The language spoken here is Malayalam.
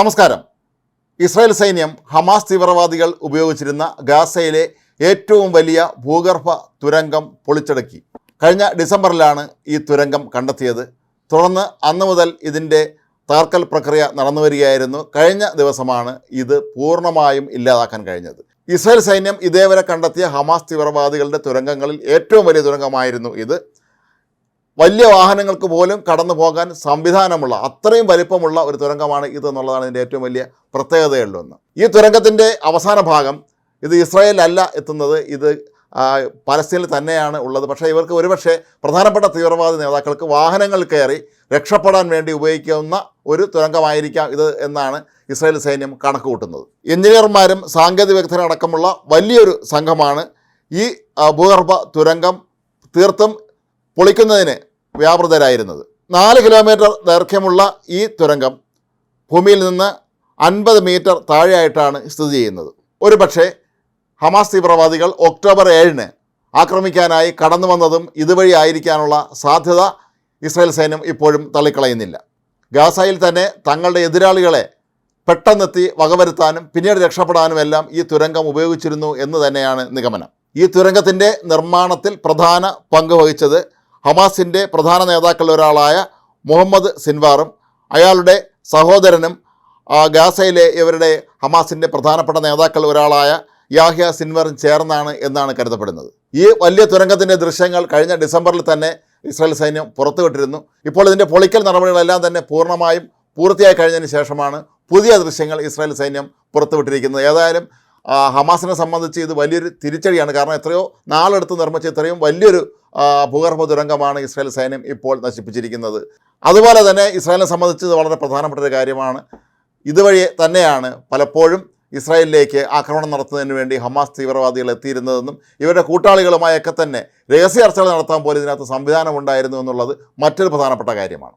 നമസ്കാരം. ഇസ്രായേൽ സൈന്യം ഹമാസ് തീവ്രവാദികൾ ഉപയോഗിച്ചിരുന്ന ഗാസയിലെ ഏറ്റവും വലിയ ഭൂഗർഭ തുരങ്കം പൊളിച്ചടക്കി. കഴിഞ്ഞ ഡിസംബറിലാണ് ഈ തുരങ്കം കണ്ടെത്തിയത്. തുടർന്ന് അന്ന് മുതൽ ഇതിന്റെ താർക്കൽ പ്രക്രിയ നടന്നു വരികയായിരുന്നു. കഴിഞ്ഞ ദിവസമാണ് ഇത് പൂർണമായും ഇല്ലാതാക്കാൻ കഴിഞ്ഞത്. ഇസ്രായേൽ സൈന്യം ഇതേവരെ കണ്ടെത്തിയ ഹമാസ് തീവ്രവാദികളുടെ തുരങ്കങ്ങളിൽ ഏറ്റവും വലിയ തുരങ്കമായിരുന്നു ഇത്. വലിയ വാഹനങ്ങൾക്ക് പോലും കടന്നു പോകാൻ സംവിധാനമുള്ള അത്രയും വലിപ്പമുള്ള ഒരു തുരങ്കമാണ് ഇത് എന്നുള്ളതാണ് ഇതിന്റെ ഏറ്റവും വലിയ പ്രത്യേകതകളിലൊന്ന് ഈ തുരങ്കത്തിന്റെ അവസാന ഭാഗം ഇത് ഇസ്രായേലല്ല എത്തുന്നത് ഇത് പലസ്തീനിൽ തന്നെയാണ് ഉള്ളത്. പക്ഷേ ഇവർക്ക് ഒരുപക്ഷെ പ്രധാനപ്പെട്ട തീവ്രവാദി നേതാക്കൾക്ക് വാഹനങ്ങൾ കയറി രക്ഷപ്പെടാൻ വേണ്ടി ഉപയോഗിക്കുന്ന ഒരു തുരങ്കമായിരിക്കാം ഇത് എന്നാണ് ഇസ്രായേൽ സൈന്യം കണക്ക് കൂട്ടുന്നത് എഞ്ചിനീയർമാരും സാങ്കേതിക വിദഗ്ധരും അടക്കമുള്ള വലിയൊരു സംഘമാണ് ഈ ഭൂഗർഭ തുരങ്കം തീർത്തും പൊളിക്കുന്നതിന് വ്യാപൃതരായിരുന്നത്. നാല് കിലോമീറ്റർ ദൈർഘ്യമുള്ള ഈ തുരങ്കം ഭൂമിയിൽ നിന്ന് അൻപത് മീറ്റർ താഴെയായിട്ടാണ് സ്ഥിതി ചെയ്യുന്നത്. ഒരു പക്ഷേ ഹമാസ് തീവ്രവാദികൾ ഒക്ടോബർ ഏഴിന് ആക്രമിക്കാനായി കടന്നു വന്നതും ഇതുവഴി ആയിരിക്കാനുള്ള സാധ്യത ഇസ്രായേൽ സൈന്യം ഇപ്പോഴും തള്ളിക്കളയുന്നില്ല. ഗാസയിൽ തന്നെ തങ്ങളുടെ എതിരാളികളെ പെട്ടെന്നെത്തി വകവരുത്താനും പിന്നീട് രക്ഷപ്പെടാനുമെല്ലാം ഈ തുരങ്കം ഉപയോഗിച്ചിരുന്നു എന്ന് തന്നെയാണ് നിഗമനം. ഈ തുരങ്കത്തിന്റെ നിർമ്മാണത്തിൽ പ്രധാന പങ്ക് വഹിച്ചത് ഹമാസിന്റെ പ്രധാന നേതാക്കളിൽ ഒരാളായ മുഹമ്മദ് സിൻവാറും അയാളുടെ സഹോദരനും ഗാസയിലെ ഇവരുടെ ഹമാസിന്റെ പ്രധാനപ്പെട്ട നേതാക്കൾ ഒരാളായ യാഹ്യ സിൻവറും ചേർന്നാണ് എന്നാണ് കരുതപ്പെടുന്നത്. ഈ വലിയ തുരങ്കത്തിന്റെ ദൃശ്യങ്ങൾ കഴിഞ്ഞ ഡിസംബറിൽ തന്നെ ഇസ്രായേൽ സൈന്യം പുറത്തുവിട്ടിരുന്നു. ഇപ്പോൾ ഇതിന്റെ പൊളിക്കൽ നടപടികളെല്ലാം തന്നെ പൂർണമായും പൂർത്തിയായി കഴിഞ്ഞതിന് ശേഷമാണ് പുതിയ ദൃശ്യങ്ങൾ ഇസ്രായേൽ സൈന്യം പുറത്തുവിട്ടിരിക്കുന്നത്. ഏതായാലും ഹമാസിനെ സംബന്ധിച്ച് ഇത് വലിയൊരു തിരിച്ചടിയാണ്. കാരണം എത്രയോ നാളെടുത്ത് നിർമ്മിച്ച ഇത്രയും വലിയൊരു ഭൂഗർഭ തുരങ്കമാണ് ഇസ്രായേൽ സൈന്യം ഇപ്പോൾ നശിപ്പിച്ചിരിക്കുന്നത്. അതുപോലെ തന്നെ ഇസ്രായേലിനെ സംബന്ധിച്ച് ഇത് വളരെ പ്രധാനപ്പെട്ട ഒരു കാര്യമാണ്. ഇതുവഴി തന്നെയാണ് പലപ്പോഴും ഇസ്രായേലിലേക്ക് ആക്രമണം നടത്തുന്നതിന് വേണ്ടി ഹമാസ് തീവ്രവാദികൾ എത്തിയിരുന്നതെന്നും ഇവരുടെ കൂട്ടാളികളുമായൊക്കെ തന്നെ രഹസ്യ ചർച്ചകൾ നടത്താൻ പോലും ഇതിനകത്ത് സംവിധാനം ഉണ്ടായിരുന്നു എന്നുള്ളത് മറ്റൊരു പ്രധാനപ്പെട്ട കാര്യമാണ്.